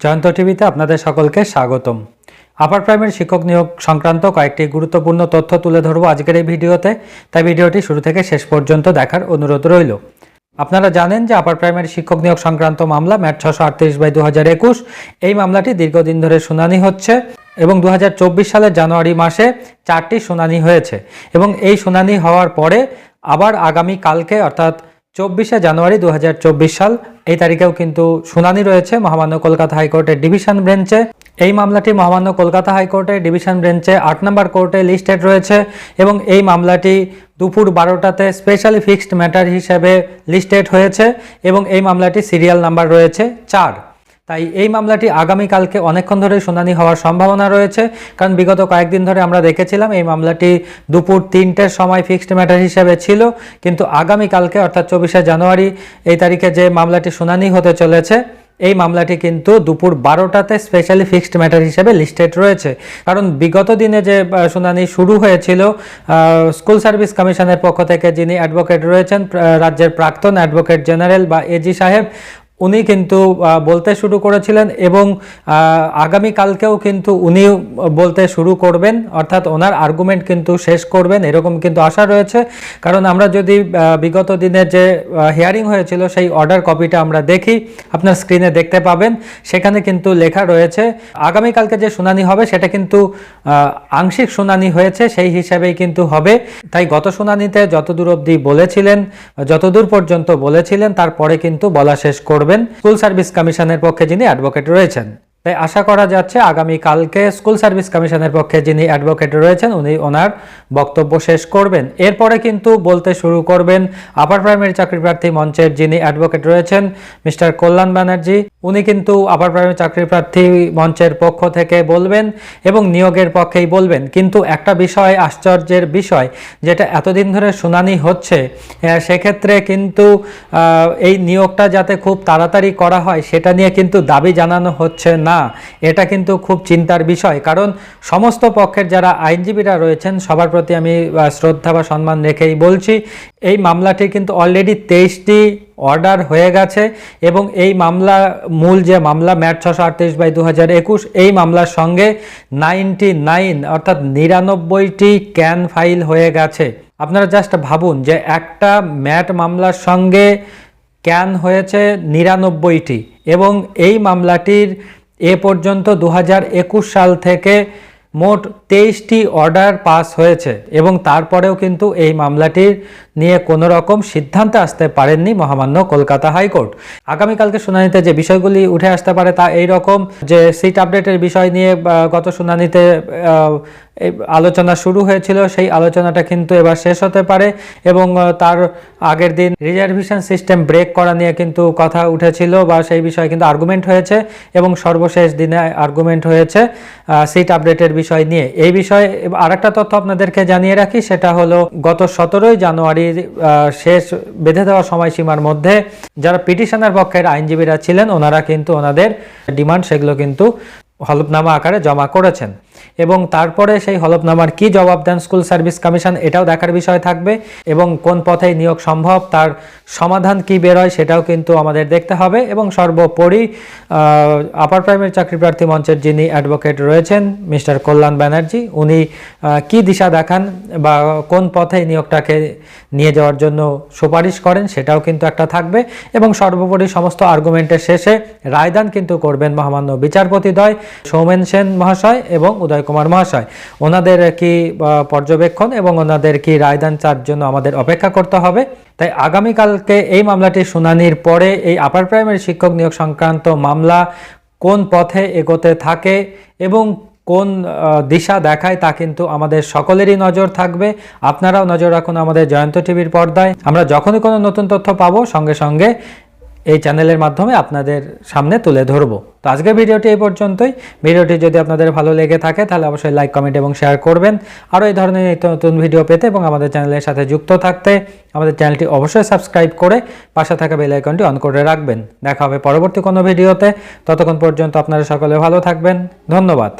জয়ন্ত টিভিতে আপনাদের সকলকে স্বাগতম। আপার প্রাইমারি শিক্ষক নিয়োগ সংক্রান্ত কয়েকটি গুরুত্বপূর্ণ তথ্য তুলে ধরব আজকের এই ভিডিওতে, তাই ভিডিওটি শুরু থেকে শেষ পর্যন্ত দেখার অনুরোধ রইল। আপনারা জানেন যে আপার প্রাইমারি শিক্ষক নিয়োগ সংক্রান্ত মামলা ম্যাট ছশো আটত্রিশ বাই দু হাজার একুশ। এই মামলাটি দীর্ঘদিন ধরে শুনানি হচ্ছে এবং দু হাজার চব্বিশ সালের জানুয়ারি মাসে চারটি শুনানি হয়েছে এবং এই শুনানি হওয়ার পরে আবার আগামী কালকে, অর্থাৎ চব্বিশে জানুয়ারি দু হাজার চব্বিশ সাল। এই তারিখেও কিন্তু শুনানি রয়েছে মহামান্য কলকাতা হাইকোর্টের ডিভিশন ব্রেঞ্চে এই মামলাটি মহামান্য কলকাতা হাইকোর্টের ডিভিশন ব্রেঞ্চে আট নম্বর কোর্টে লিস্টেড রয়েছে এবং এই মামলাটি দুপুর বারোটাতে স্পেশালি ফিক্সড ম্যাটার হিসেবে লিস্টেড হয়েছে এবং এই মামলাটি সিরিয়াল নাম্বার রয়েছে চার। তাই এই মামলাটি আগামীকালকে অনেকক্ষণ ধরে শুনানি হওয়ার সম্ভাবনা রয়েছে। কারণ বিগত কয়েকদিন ধরে আমরা দেখেছিলাম এই মামলাটি দুপুর তিনটের সময় ফিক্সড ম্যাটার হিসেবে ছিল। কিন্তু আগামীকালকে, অর্থাৎ চব্বিশে জানুয়ারি, এই তারিখে যে মামলাটি শুনানি হতে চলেছে, এই মামলাটি কিন্তু দুপুর বারোটাতে স্পেশালি ফিক্সড ম্যাটার হিসেবে লিস্টেড রয়েছে। কারণ বিগত দিনে যে শুনানি শুরু হয়েছিল স্কুল সার্ভিস কমিশনের পক্ষ থেকে যিনি অ্যাডভোকেট রয়েছেন রাজ্যের প্রাক্তন অ্যাডভোকেট জেনারেল বা এজি সাহেব উনি কিন্তু বলতে শুরু করেছিলেন এবং আগামীকালকেও কিন্তু উনি বলতে শুরু করবেন, অর্থাৎ ওনার আর্গুমেন্ট কিন্তু শেষ করবেন, এরকম কিন্তু আশা রয়েছে। কারণ আমরা যদি বিগত দিনে যে হিয়ারিং হয়েছিল, সেই অর্ডার কপিটা আমরা দেখি, আপনার স্ক্রিনে দেখতে পাবেন, সেখানে কিন্তু লেখা রয়েছে, আগামীকালকে যে শুনানি হবে, সেটা কিন্তু আংশিক শুনানি হয়েছে, সেই হিসাবেই কিন্তু হবে। তাই গত শুনানিতে যতদূর অবধি বলেছিলেন, যতদূর পর্যন্ত বলেছিলেন, তারপরে কিন্তু বলা শেষ করবেন স্কুল সার্ভিস কমিশনের পক্ষে যিনি অ্যাডভোকেট রয়েছেন। তাই আশা করা যাচ্ছে আগামী কালকে স্কুল সার্ভিস কমিশনের পক্ষে যিনি অ্যাডভোকেট রয়েছেন, উনি ওনার বক্তব্য শেষ করবেন। এরপরে কিন্তু বলতে শুরু করবেন আপার প্রাইমারি চাকরি প্রার্থী মঞ্চের যিনি অ্যাডভোকেট রয়েছেন, মিস্টার কল্যাণ ব্যানার্জি। উনি কিন্তু আপার প্রাইমারি চাকরি প্রার্থী মঞ্চের পক্ষ থেকে বলবেন এবং নিয়োগের পক্ষেই বলবেন। কিন্তু একটা বিষয় আশ্চর্যের বিষয়, যেটা এতদিন ধরে শুনানি হচ্ছে সেক্ষেত্রে কিন্তু এই নিয়োগটা যাতে খুব তাড়াতাড়ি করা হয়, সেটা নিয়ে কিন্তু দাবি জানানো হচ্ছে না। এটা কিন্তু খুব চিন্তার বিষয়, কারণ সমস্ত পক্ষের যারা আইনজীবীরা রয়েছেন, সবার প্রতি আমি শ্রদ্ধা বা সম্মান রেখেই বলছি, এই মামলাটি কিন্তু অলরেডি তেইশটি অর্ডার হয়ে গেছে এবং এই মামলা, মূল যে মামলা ম্যাট ছশো আটত্রিশ বাই দু হাজার একুশ, এই মামলার সঙ্গে নাইনটি নাইন, অর্থাৎ নিরানব্বইটি ক্যান ফাইল হয়ে গেছে। আপনারা জাস্ট ভাবুন যে একটা ম্যাট মামলার সঙ্গে ক্যান হয়েছে নিরানব্বইটি এবং এই মামলাটির এ পর্যন্ত দু হাজার একুশ সাল থেকে মোট তেইশটি অর্ডার পাস হয়েছে এবং তারপরেও কিন্তু এই মামলাটির নিয়ে কোনো রকম সিদ্ধান্তে আসতে পারেননি মহামান্য কলকাতা হাইকোর্ট। আগামীকালকে শুনানিতে যে বিষয়গুলি উঠে আসতে পারে তা এই রকম যে সিট আপডেটের বিষয় নিয়ে গত শুনানিতে আলোচনা শুরু হয়েছিল সেই আলোচনাটা কিন্তু এবার শেষ হতে পারে এবং তার আগের দিন রিজার্ভেশন সিস্টেম ব্রেক করা নিয়ে কিন্তু কথা উঠেছিল বা সেই বিষয়ে কিন্তু আর্গুমেন্ট হয়েছে এবং সর্বশেষ দিনে আর্গুমেন্ট হয়েছে সিট আপডেটের বিষয় নিয়ে। এই বিষয়ে আরেকটা তথ্য আপনাদেরকে জানিয়ে রাখি সেটা হলো গত সতেরোই জানুয়ারির আহ, শেষ বেঁধে দেওয়া সময়সীমার মধ্যে যারা পিটিশনের পক্ষের আইনজীবীরা ছিলেন, ওনারা কিন্তু ওনাদের ডিমান্ড সেগুলো কিন্তু হলফনামা আকারে জমা করেছেন। এবং তারপরে সেই হলফনামার কি জবাব দেন স্কুল সার্ভিস কমিশন, এটাও দেখার বিষয় থাকবে। এবং কোন পথে নিয়োগ সম্ভব, তার সমাধান কি বেরোয় সেটাও কিন্তু আমাদের দেখতে হবে। এবং সর্বোপরি আপার প্রাইমারি চাকরি প্রার্থী মঞ্চের যিনি অ্যাডভোকেট রয়েছেন, মিস্টার কল্যাণ ব্যানার্জি, উনি কি দিশা দেখান বা কোন পথে নিয়োগটাকে নিয়ে যাওয়ার জন্য সুপারিশ করেন সেটাও কিন্তু একটা থাকবে। এবং সর্বোপরি সমস্ত আর্গুমেন্টের শেষে রায়দান কিন্তু করবেন মহামান্য বিচারপতিদ্বয় সৌমেন সেন মহাশয় এবং উদয় কুমার মহাশয়। ওনাদের কি পর্যবেক্ষণ এবং ওনাদের কি রায়দান চার জন্য আমাদের অপেক্ষা করতে হবে? তাই আগামীকালকে এই মামলাটির শুনানির পরে এই আপার প্রাইমারি শিক্ষক নিয়োগ সংক্রান্ত মামলা কোন পথে এগোতে থাকে এবং কোন দিশা দেখায় তা কিন্তু আমাদের সকলেরই নজর থাকবে। আপনারাও নজর রাখুন আমাদের জয়ন্ত টিভির পর্দায়। আমরা যখনই কোনো নতুন তথ্য পাবো, সঙ্গে সঙ্গে এই চ্যানেলের মাধ্যমে আপনাদের সামনে তুলে ধরবো। তো আজকের ভিডিওটি এই পর্যন্তই। ভিডিওটি যদি আপনাদের ভালো লেগে থাকে, তাহলে অবশ্যই লাইক কমেন্ট এবং শেয়ার করবেন। আরও এই ধরনের নিত্য নতুন ভিডিও পেতে এবং আমাদের চ্যানেলের সাথে যুক্ত থাকতে আমাদের চ্যানেলটি অবশ্যই সাবস্ক্রাইব করে পাশে থাকা বেল আইকনটি অন করে রাখবেন। দেখা হবে পরবর্তী কোনো ভিডিওতে ততক্ষণ পর্যন্ত আপনারা সকলে ভালো থাকবেন। ধন্যবাদ।